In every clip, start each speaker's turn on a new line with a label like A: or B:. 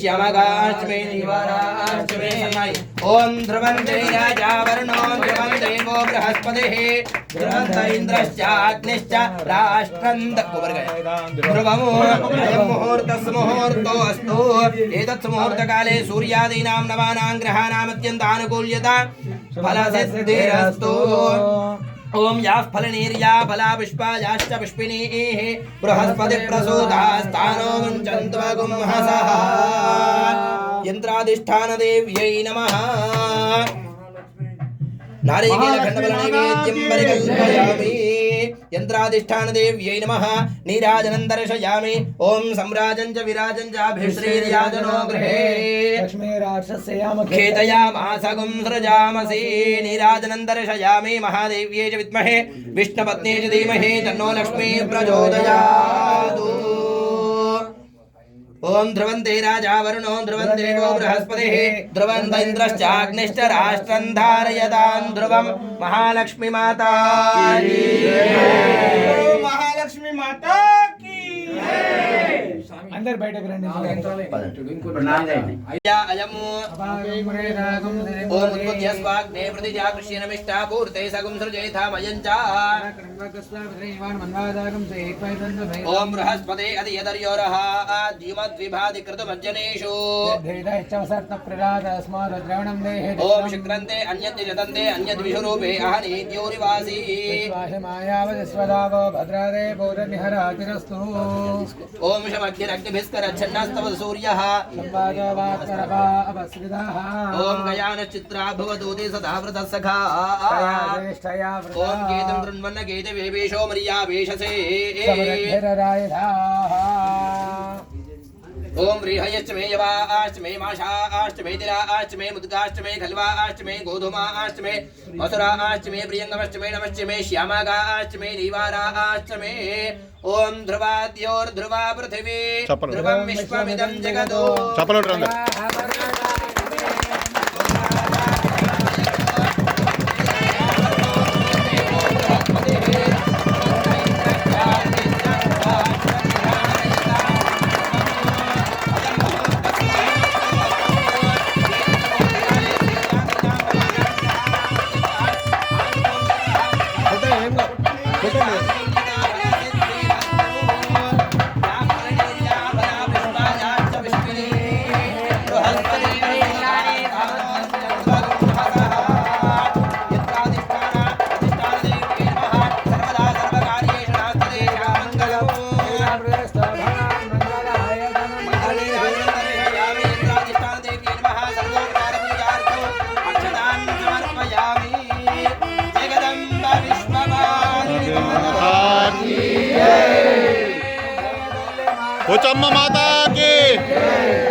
A: శ్యామగాష్టమే నివారాష్టమే సన్నాయి ఓం ధ్రువంతే రాజావరుణో ధ్రువం దేవో బృహస్పతి. ధ్రువంత ఇంద్రశ్చాగ్నిశ్చ రాష్ట్రంత ధ్రువము అయం ముహూర్తస్ ముహూర్తో అస్తు ఏతత్ ముహూర్తకాలే సూర్యాదీనాం నవానాం గ్రహాణామత్యంతానుకూల్యత ఫలసిద్ధిరస్తు. ఓం యా ఫలనీర్యా ఫలా పుష్పాయాశ్చ పుష్పిణీః బృహస్పతి ప్రసూతాస్తానో యంత్రాధిష్టాన దేవ్యై నమః నారీకేల నారీకేళఖండబల నైవేద్యం పరికల్పయామి यन्त्राधिष्ठानदेव्यै नमः। नीराजनं दर्शयामि ॐ सम्राजं च विराजं चाभिश्रीर्याजनो गृहे खेतयामासगुं सृजामसि। नीराजनं दर्शयामि च विद्महे। च तन्नो लक्ष्मी प्रचोदया ॐ ध्रुवन्ते राजा वरुणो ध्रुवन्ते देवो बृहस्पतिः ध्रुवन्त इन्द्रश्चाग्निश्च राष्ट्रं धारयतां ध्रुवं महालक्ष्मी माता
B: महालक्ष्मी माता की
C: అందరు బయటకు రండి.
A: ఓం బృహస్పతే అది యదర్యోరః జీవద్విభాది కృత మజ్జనేషు ఓం శుక్రంతే అన్యద్ జతంతే అన్యద్ విషురూపే అహని ద్యోనివాసి మాయావతి స్వదావో
C: భద్రాదే పౌరనిహరాతిరస్తు
A: ఓం శమగ్నిరగ్ని सूर्यः। ॐ गयानश्चित्रा भवदूते सदा वृतः सखा। ओम रिहयश्चमे यवा अष्टमे माषा अष्टमे दिरा आष्टमे मुद्गाष्टमे खलवा अष्टमे गोधूमा अष्टमे मथुरा अष्टमे प्रियंगमष्टमे नमश्चमे श्यामागा अष्टमे नीवारा अष्टमे ఓం ధ్రువాద్యోర్ధ్రువా
D: పృథివీ.
A: ధ్రువం విశ్వమిదం జగదో.
D: చెప్పలు
A: ચમ માતા કી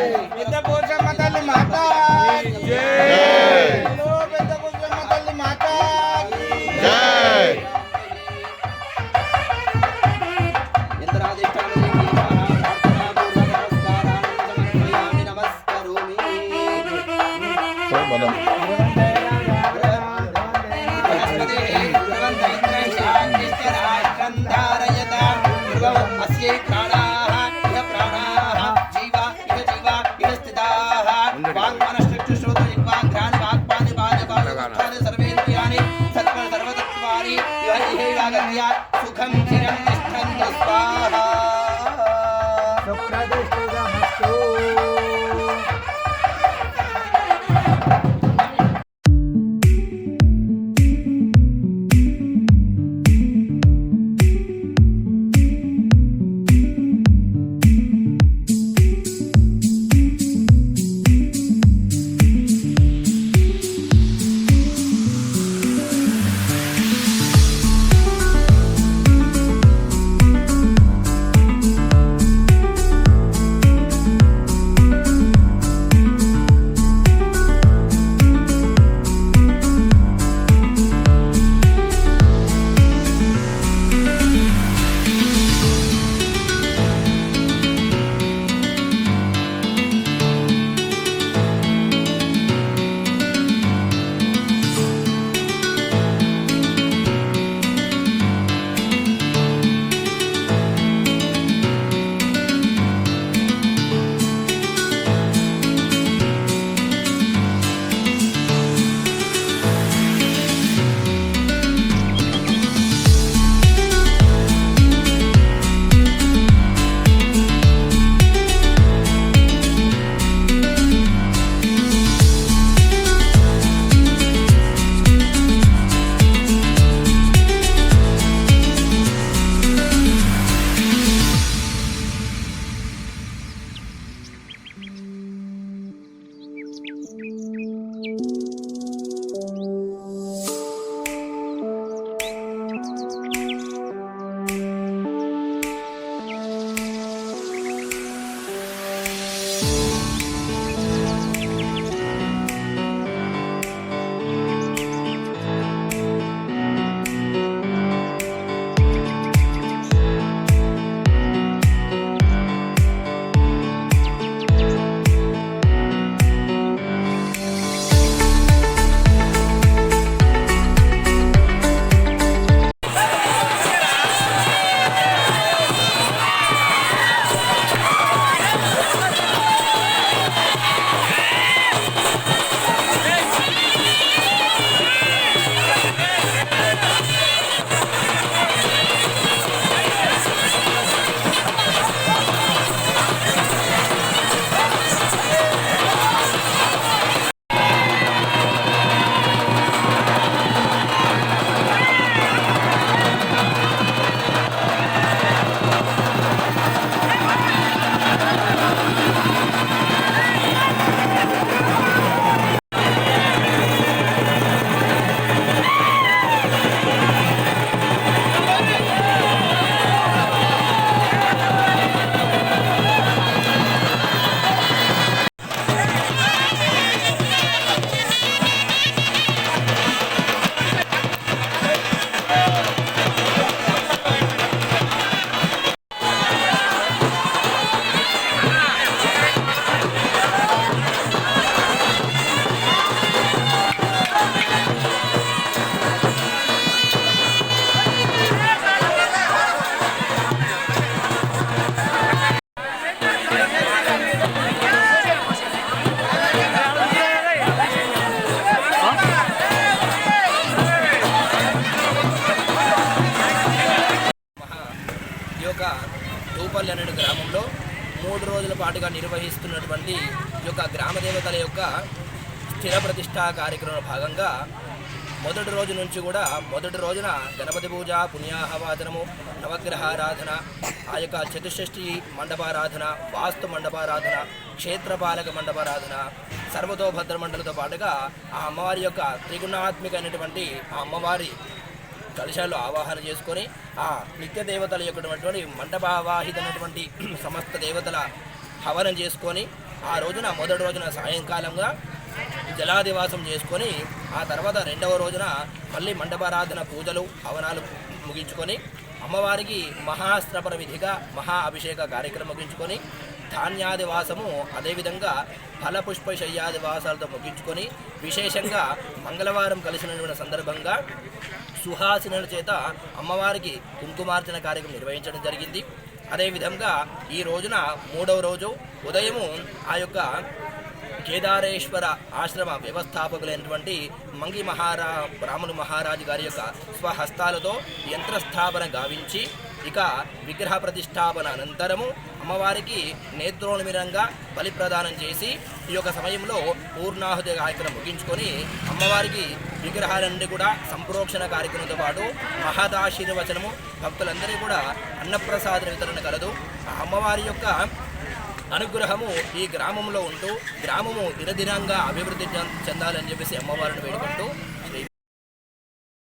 A: పాటుగా నిర్వహిస్తున్నటువంటి ఈ యొక్క గ్రామ దేవతల యొక్క స్థిర ప్రతిష్టా కార్యక్రమంలో భాగంగా మొదటి రోజు నుంచి కూడా మొదటి రోజున గణపతి పూజ పుణ్యాహవాదనము నవగ్రహారాధన ఆ యొక్క చతుషష్ఠి మండపారాధన వాస్తు మండపారాధన క్షేత్రపాలక మండపారాధన సర్వతోభద్ర మండలతో పాటుగా ఆ అమ్మవారి యొక్క త్రిగుణాత్మికమైనటువంటి ఆ అమ్మవారి కలశాలు ఆవాహన చేసుకొని ఆ నిత్య దేవతల యొక్కటువంటి మండపావాహితమైనటువంటి సమస్త దేవతల హవనం చేసుకొని ఆ రోజున మొదటి రోజున సాయంకాలంగా జలాదివాసం చేసుకొని ఆ తర్వాత రెండవ రోజున మళ్ళీ మండపారాధన పూజలు హవనాలు ముగించుకొని అమ్మవారికి మహాస్త్రపర విధిగా మహా అభిషేక కార్యక్రమం ముగించుకొని ధాన్యాదివాసము అదేవిధంగా ఫలపుష్ప శయ్యాదివాసాలతో ముగించుకొని విశేషంగా మంగళవారం కలిసినటువంటి సందర్భంగా సుహాసినుల చేత అమ్మవారికి కుంకుమార్చన కార్యక్రమం నిర్వహించడం జరిగింది. అదేవిధంగా ఈ రోజున మూడవ రోజు ఉదయము ఆ యొక్క కేదారేశ్వర ఆశ్రమ వ్యవస్థాపకులైనటువంటి మంగి మహారా బ్రాహ్మణు మహారాజు గారి యొక్క స్వహస్తాలతో యంత్రస్థాపన గావించి ఇక విగ్రహ ప్రతిష్టాపన అనంతరము అమ్మవారికి నేత్రోన్మిరంగా బలి ప్రదానం చేసి ఈ యొక్క సమయంలో పూర్ణాహుతి కార్యక్రమం ముగించుకొని అమ్మవారికి విగ్రహాలన్నీ కూడా సంప్రోక్షణ కార్యక్రమంతో పాటు మహదాశీర్వచనము భక్తులందరికీ కూడా అన్నప్రసాద వితరణ కలదు. ఆ అమ్మవారి యొక్క అనుగ్రహము ఈ గ్రామంలో ఉంటూ గ్రామము దినదినంగా అభివృద్ధి చెందాలని చెప్పేసి అమ్మవారిని వేడుకుంటూ